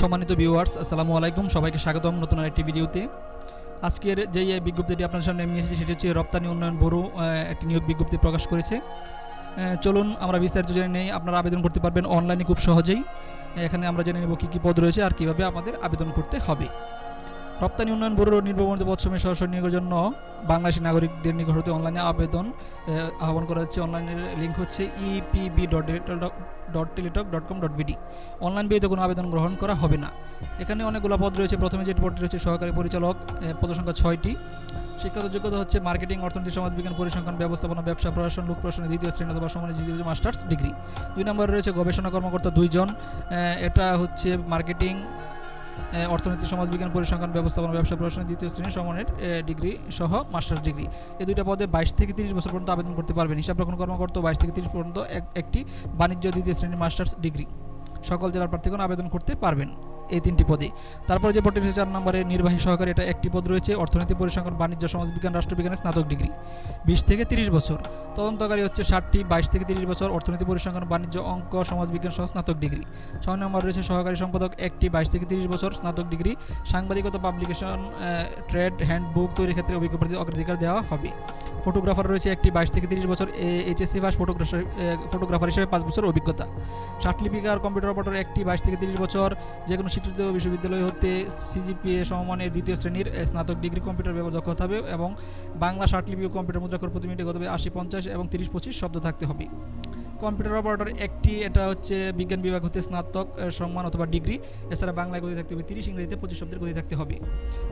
সম্মানিত ভিউয়ার্স আসসালামু আলাইকুম। সবাইকে স্বাগতম নতুন আরেকটি ভিডিওতে। আজকের যে বিজ্ঞপ্তিটি আপনার সামনে নিয়ে এসেছি, সেটি হচ্ছে রপ্তানি উন্নয়ন ব্যুরো একটি নিয়োগ বিজ্ঞপ্তি প্রকাশ করেছে। চলুন আমরা বিস্তারিত জেনে নেই। আপনারা আবেদন করতে পারবেন অনলাইনে খুব সহজেই। এখানে আমরা জেনে নেব কী কী পদ রয়েছে আর কীভাবে আমাদের আবেদন করতে হবে। রপ্তানি উন্নয়ন ব্যুরোর নির্বাচিত পশ্চিমে সরাসরি নিয়োগের জন্য বাংলাদেশি নাগরিকদের নিকট হতে অনলাইনে আবেদন আহ্বান করা হচ্ছে। অনলাইনের লিঙ্ক হচ্ছে EPB dot dot Teletalk dot com dot BD online বিয়েতে কোনো আবেদন গ্রহণ করা হবে না। এখানে অনেকগুলো পদ রয়েছে। প্রথমে যে পদটি রয়েছে, সহকারী পরিচালক পদসংখ্যা ছয়টি। শিক্ষাগত যোগ্যতা হচ্ছে মার্কেটিং, অর্থনীতি সমাজবিজ্ঞান পরিসংখ্যান, ব্যবস্থাপনা, ব্যবসা, প্রশাসন লোক প্রশাসনের দ্বিতীয় শ্রেণি অথবা সমানে মাস্টার্স ডিগ্রি। দুই নম্বরে রয়েছে গবেষণা কর্মকর্তা দুইজন। এটা হচ্ছে মার্কেটিং অর্থনীতি, সমাজবিজ্ঞান, পরিসংখ্যান, ব্যবস্থাপনা, ব্যবসা প্রশাসনের দ্বিতীয় শ্রেণি সমনের ডিগ্রি সহ মাস্টার্স ডিগ্রি। এই দুইটা পদে বাইশ থেকে তিরিশ বছর পর্যন্ত আবেদন করতে পারবেন। হিসাব রক্ষণ কর্মকর্তা বাইশ থেকে তিরিশ পর্যন্ত একটি বাণিজ্য দ্বিতীয় শ্রেণির মাস্টার্স ডিগ্রি। সকল জেলার প্রার্থীগণ আবেদন করতে পারবেন। এই তিনটি পদে তারপরে যে পদটি চার নম্বরে নির্বাহী সহকারী, এটা একটি পদ রয়েছে, অর্থনীতি, পরিসংখ্যান, বাণিজ্য সমাজবিজ্ঞান রাষ্ট্রবিজ্ঞানের স্নাতক ডিগ্রি। বিশ থেকে তিরিশ বছর। তদন্তকারী হচ্ছে ষাটটি, বাইশ থেকে তিরিশ বছর, অর্থনীতি, পরিসংখ্যান, বাণিজ্য, অঙ্ক সমাজবিজ্ঞান সহ স্নাতক ডিগ্রি। ছয় নম্বর রয়েছে সহকারী সম্পাদক, একটি, বাইশ থেকে তিরিশ বছর, স্নাতক ডিগ্রি। সাংবাদিকতা, পাবলিকেশন ট্রেড, হ্যান্ডবুক তৈরির ক্ষেত্রে অভিজ্ঞ অগ্রাধিকার দেওয়া হবে। ফটোগ্রাফার রয়েছে একটি বাইশ থেকে তিরিশ বছর এইচএসসি পাস ফটোগ্রাফার ফটোগ্রাফার হিসেবে পাঁচ বছর অভিজ্ঞতা। ষাটলিপিকার কম্পিউটার অপারেটর একটি বাইশ থেকে তিরিশ বছর যে কোনো স্বীকৃত বিশ্ববিদ্যালয় হতে সিজিপিএ সমমানের দ্বিতীয় শ্রেণির স্নাতক ডিগ্রি কম্পিউটার ব্যবহার দক্ষ হবে এবং বাংলা ও কম্পিউটার মুদ্রাক্ষর প্রতি মিনিটে গত আশি, পঞ্চাশ এবং তিরিশ, পঁচিশ শব্দ থাকতে হবে। কম্পিউটার অপারেটর একটি, এটা হচ্ছে বিজ্ঞান বিভাগ হতে স্নাতক সম্মান অথবা ডিগ্রি। এছাড়া বাংলায় গতি থাকতে হবে তিরিশ, ইংরেজিতে পঁচিশ শব্দের গতি থাকতে হবে।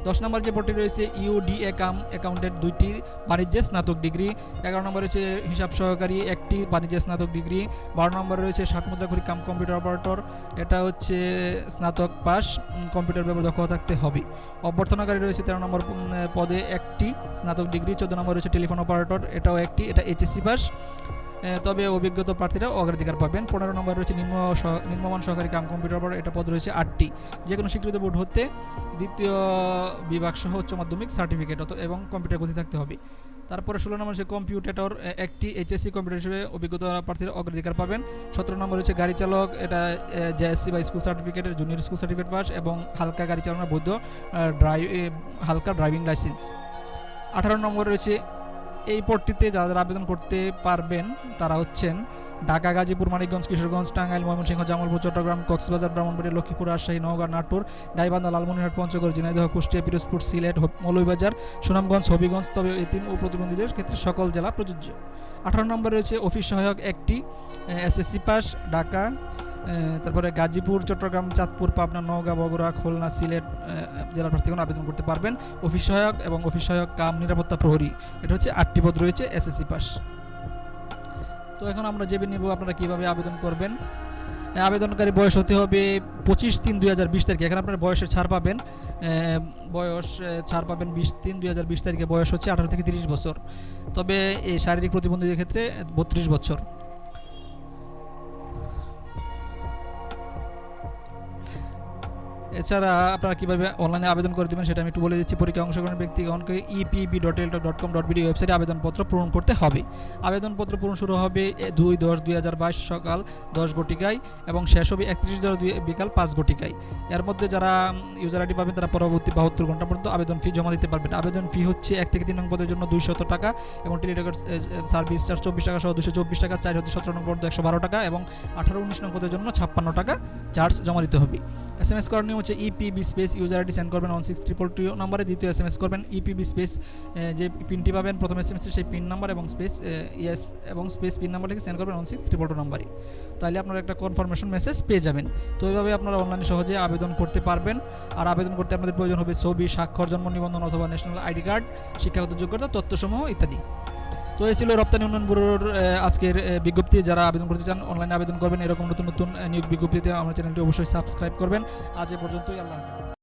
দশ নম্বর যে পদটি রয়েছে ইউডিএ কাম অ্যাকাউন্টের দুইটি বাণিজ্যে স্নাতক ডিগ্রি। এগারো নম্বর রয়েছে হিসাব সহকারী, একটি বাণিজ্যে স্নাতক ডিগ্রি। বারো নম্বর রয়েছে ষাট মুদ্রাঘড়ি কাম কম্পিউটার অপারেটর এটা হচ্ছে স্নাতক পাস কম্পিউটার ব্যবহার দক্ষ থাকতে হবে। অভ্যর্থনাকারী রয়েছে তেরো নম্বর পদে একটি স্নাতক ডিগ্রি। চোদ্দ নম্বর রয়েছে টেলিফোন অপারেটর এটাও একটি, এটা এইচএসসি পাস তবে অভিজ্ঞতা প্রার্থীরা অগ্রাধিকার পাবেন। পনেরো নম্বর রয়েছে নিম্ন নিম্নমান সহকারী কাম কম্পিউটার অপারেটর এটা পদ রয়েছে আটটি। যে কোনো স্বীকৃত বোর্ড হতে দ্বিতীয় বিভাগ সহ উচ্চ মাধ্যমিক সার্টিফিকেট এবং কম্পিউটার গতি থাকতে হবে। তারপরে ষোলো নম্বর হচ্ছে কম্পিউটেটর। একটি এইচএসসি কম্পিউটার হিসেবে অভিজ্ঞতা প্রার্থীরা অগ্রাধিকার পাবেন। সতেরো নম্বর হচ্ছে গাড়ি চালক। এটা জেএসসি বা স্কুল সার্টিফিকেটের জুনিয়র স্কুল সার্টিফিকেট পাস এবং হালকা গাড়ি চালানোর বৈধ ড্রাইভ হালকা ড্রাইভিং লাইসেন্স। আঠারো নম্বর রয়েছে এই পদটিতে যারা যারা আবেদন করতে পারবেন, তারা হচ্ছেন ঢাকা, গাজীপুর, মানিকগঞ্জ, কিশোরগঞ্জ, টাঙ্গাইল, ময়মনসিংহ, জামালপুর, চট্টগ্রাম, কক্সবাজার ব্রাহ্মণবাড়ি লক্ষ্মীপুর রাজশাহী নওগাঁ, নাটোর, গাইবান্ধা, লালমনিরহাট, পঞ্চগড়, ঝিনাইদহ, কুষ্টিয়া, পিরোজপুর, সিলেট মৌলভীবাজার, সুনামগঞ্জ, হবিগঞ্জ, তবে এতিম ও প্রতিবন্ধীদের ক্ষেত্রে সকল জেলা প্রযোজ্য। আঠারো নম্বর রয়েছে অফিস সহায়ক একটি এসএসসি পাস, ঢাকা তারপরে গাজীপুর চট্টগ্রাম চাঁদপুর পাবনা নওগাঁ বগুড়া খুলনা সিলেট এ, জেলার প্রার্থীগণ আবেদন করতে পারবেন। অফিস সহায়ক এবং অফিস সহায়ক কাম নিরাপত্তা প্রহরী। এটা হচ্ছে আটটি পদ রয়েছে এসএসসি পাস তো এখন আমরা জেবে নিব আপনারা কীভাবে আবেদন করবেন। আবেদনকারী বয়স হতে হবে পঁচিশ তিন দুই হাজার বিশ তারিখে। এখানে আপনার বয়সের ছাড় পাবেন। বয়স ছাড় পাবেন বিশ তিন দুই হাজার বিশ তারিখে। বয়স হচ্ছে আঠারো থেকে তিরিশ বছর। তবে এই শারীরিক প্রতিবন্ধীদের ক্ষেত্রে বত্রিশ বছর। এছাড়া আপনারা কীভাবে অনলাইনে আবেদন করে দেবেন সেটা আমি একটু বলে দিচ্ছি। পরীক্ষা অংশগ্রহণ ব্যক্তিগণকে EPB dot L dot com dot BD ওয়েবসাইটে আবেদনপত্র পূরণ করতে হবে। আবেদনপত্র পূরণ শুরু হবে দুই দশ দুই হাজার বাইশ সকাল দশ ঘটিকায় এবং শেষ হবে একত্রিশ দশ দুই বিকাল পাঁচ ঘটিকায় এর মধ্যে যারা ইউজার আইডি পাবেন তারা পরবর্তী বাহাত্তর ঘণ্টা পর্যন্ত আবেদন ফি জমা দিতে পারবেন। আবেদন ফি হচ্ছে এক থেকে তিন নং পদের জন্য দুইশত টাকা এবং টেলিটকের সার্ভিস চার্জ চব্বিশ টাকা সহ দুশো চব্বিশ টাকা, চার হতে সতেরো নং পর্যন্ত একশো বারো টাকা এবং আঠারো উনিশ নং পদের জন্য ছাপ্পান্ন টাকা চার্জ জমা দিতে হবে। এস এম এস করার নিয়ম হচ্ছে EPB space user ID send করবেন ওয়ান সিক্স ট্রিপল টু নম্বরে দ্বিতীয় এস এম এস করবেন ইপিবি স্পেস যে পিনটি পাবেন, প্রথম এস এম এস সেই পিন নাম্বার এবং স্পেস ইয়েস এবং স্পেস পিন নাম্বার থেকে সেন্ড করবেন ওয়ান সিক্স ট্রিপল টু নাম্বারে তাহলে আপনারা একটা কনফার্মেশন মেসেজ পেয়ে যাবেন। তো এইভাবে আপনারা অনলাইনে সহজে আবেদন করতে পারবেন। আর আবেদন করতে আপনাদের প্রয়োজন হবে ছবি, স্বাক্ষর, জন্ম নিবন্ধন অথবা ন্যাশনাল আইডি কার্ড শিক্ষাগত যোগ্যতা, তথ্যসমূহ ইত্যাদি। তো এই ছিল রপ্তানি উন্নয়ন ব্যুরোর আজকের বিজ্ঞপ্তি। যারা আবেদন করতে চান অনলাইনে আবেদন করবেন। এরকম নতুন নতুন নিয়োগ বিজ্ঞপ্তিতে আমার চ্যানেলটি অবশ্যই সাবস্ক্রাইব করবেন। আজ এ পর্যন্তই, আল্লাহ হাফিজ।